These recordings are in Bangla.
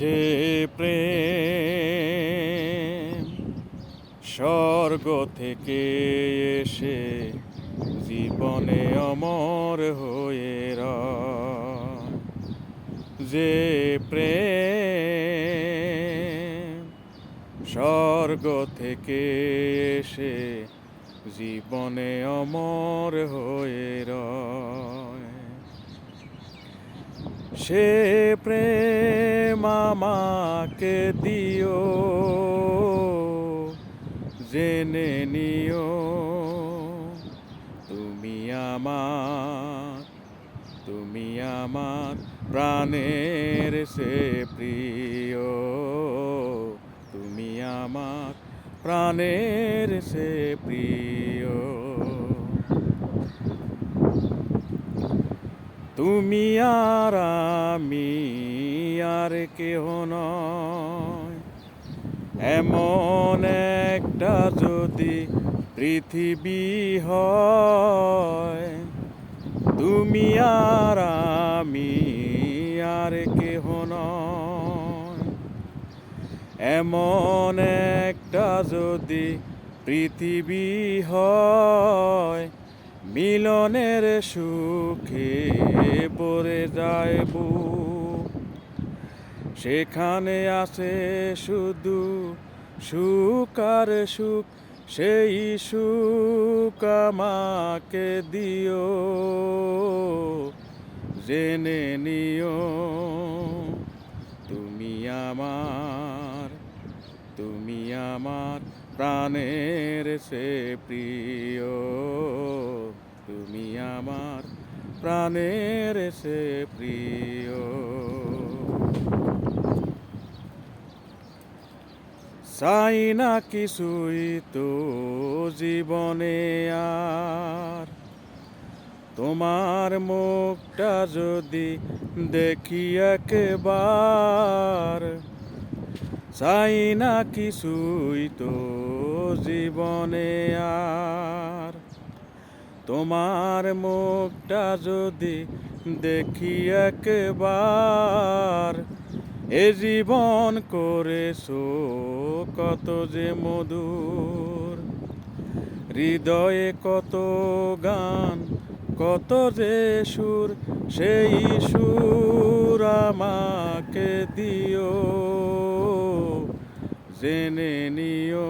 যে প্রেম স্বর্গ থেকে এসে জীবনে অমর হয়ে যে প্রেম স্বর্গ থেকে এসে জীবনে অমর হয়ে রয় সে প্রেম আমাকে দিও, জেনে নিও তুমি আমার তুমি আমার প্রাণের সে প্রিয়, তুমি আমার প্রাণের সে প্রিয়। তুমি আর আমি আর কেহ এমন একটা যদি পৃথিবী হয়, তুমি আর আমি আর কেহ এমন একটা যদি পৃথিবী হয় মিলনের সুখে পড়ে যায় বুক সেখানে আছে শুধু সুখ আর সুখ, সেই সুখ আমাকে দিও। জেনে নিও, তুমি আমার তুমি আমার প্রাণের সে প্রিয়। তুমি আমার প্রাণের সে প্রিয়। চাই না কিছুই তো জীবনে আর। তোমার মুখটা যদি দেখি একবার চাই না কিছুই তো জীবনে আর। তোমার মুখটা যদি দেখি একবার, এ জীবন করেছ কত যে মধুর। হৃদয়ে কত গান, কত যে সুর, সেই সুর আমাকে দিও। জেনে নিও,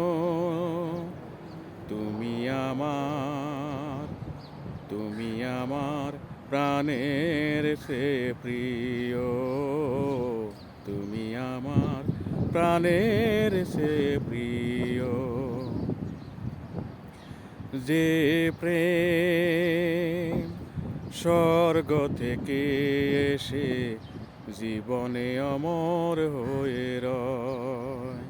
তুমি আমার তুমি আমার প্রাণের সে প্রিয়। তুমি আমার প্রাণের সে প্রিয়। যে প্রেম স্বর্গ থেকে এসে জীবনে অমর হয়ে রয়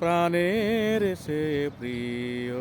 প্রাণের সে প্রিয়।